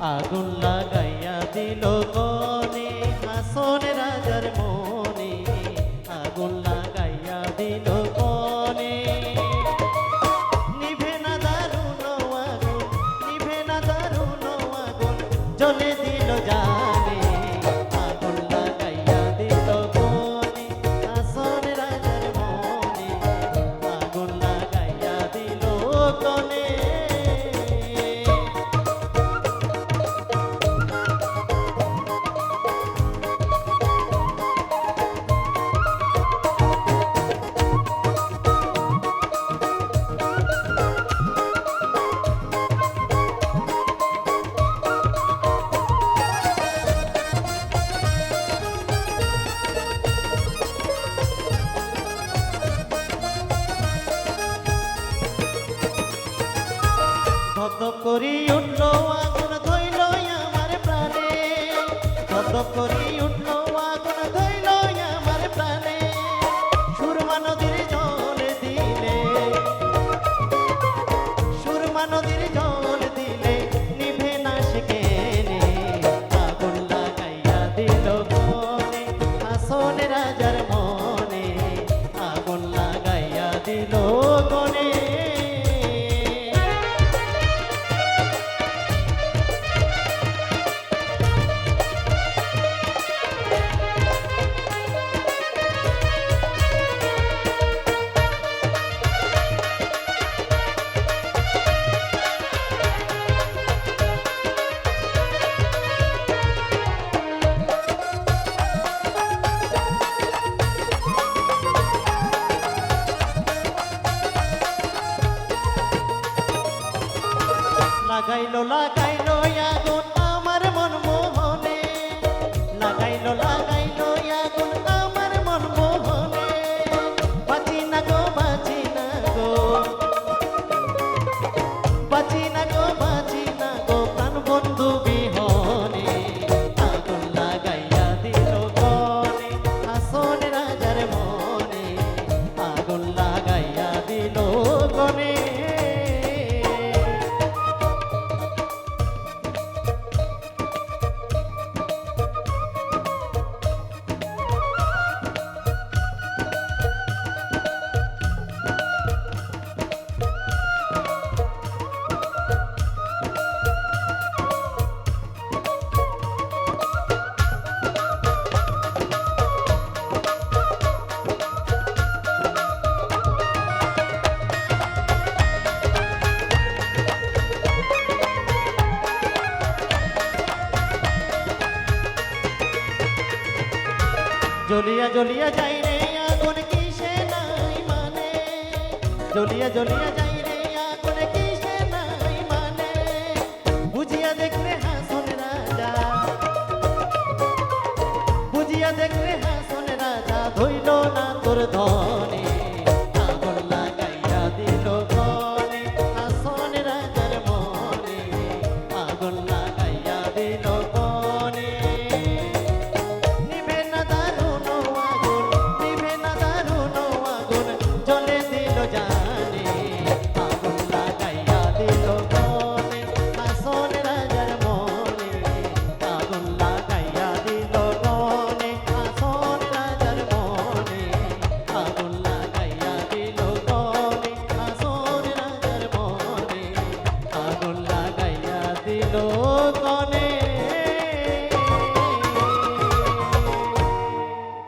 আগুন লাগাইয়া দিল গনে হাসন রাজার মনে। আগুন লাগাইয়া দিল গনে নিভে না দারুণ আগুন, নিভে না দারুণ আগুন, জ্বলে দিল জানে। ধপ করি উঠল আগুন ধইল আমার প্রাণে। ধপ করি উঠল আগুন ধইল আমার প্রাণে। সুরমা নদীর জল দিলে, সুরমা নদীর জল দিলে নিভে না শিখেনে আগুন লাগাইয়া দিল মনে, আসন রাজার মনে। আগুন লাগাইয়া দিল লাগাইলো লাগাইলো আগুন আমার মন মোহনে লাগাইলো লাগাইলো জ্বলিয়া জ্বলিয়া যাই রে, আগুন কিসে নাই মানে? জ্বলিয়া জ্বলিয়া যাই রে, আগুন কিসে নাই মানে? বুঝিয়া দেখলে 로.